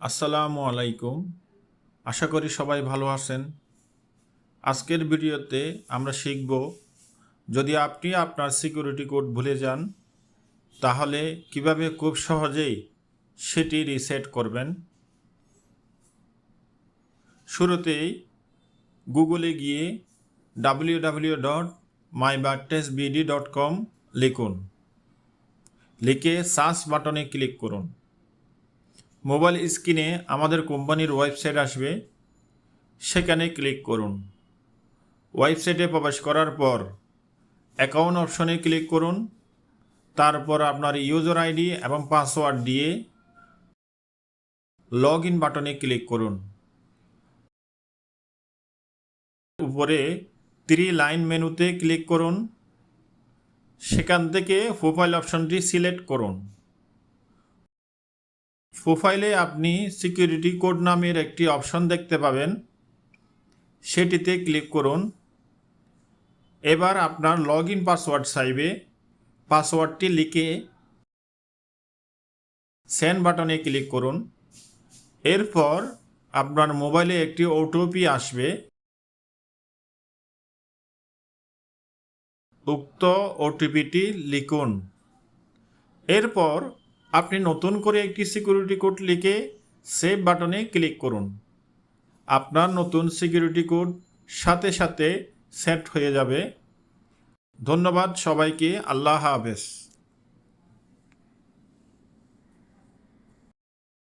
আসসালামু আলাইকুম। আশা করি সবাই ভালো আছেন। আজকের ভিডিওতে আমরা শিখব, যদি আপনি আপনার সিকিউরিটি কোড ভুলে যান, তাহলে কীভাবে খুব সহজেই সেটি রিসেট করবেন। শুরুতেই গুগলে গিয়ে W W dot my BD dot com লিখুন। লিখে সার্চ বাটনে ক্লিক করুন। মোবাইল স্ক্রিনে আমাদের কোম্পানির ওয়েবসাইট আসবে। সেখানে ক্লিক করুন। ওয়েবসাইটে প্রবেশ করার পর অ্যাকাউন্ট অপশনে ক্লিক করুন। তারপর আপনার ইউজার আইডি এবং পাসওয়ার্ড দিয়ে লগ ইন বাটনে ক্লিক করুন। উপরে থ্রি লাইন মেনুতে ক্লিক করুন। সেখান থেকে প্রোফাইল অপশনটি সিলেক্ট করুন। প্রোফাইলে আপনি সিকিউরিটি কোড নামের একটি অপশন দেখতে পাবেন। সেটিতে ক্লিক করুন। এবার আপনার লগ ইন পাসওয়ার্ড চাইবে। পাসওয়ার্ডটি লিখে সেন্ড বাটনে ক্লিক করুন। এরপর আপনার মোবাইলে একটি ওটিপি আসবে। উক্ত ওটিপিটি লিখুন। এরপর আপনি নতুন করে একটি সিকিউরিটি কোড লিখে সেভ বাটনে ক্লিক করুন। আপনার নতুন সিকিউরিটি কোড সাথে সাথে সেট হয়ে যাবে। ধন্যবাদ সবাইকে, আল্লাহ হাফেজ।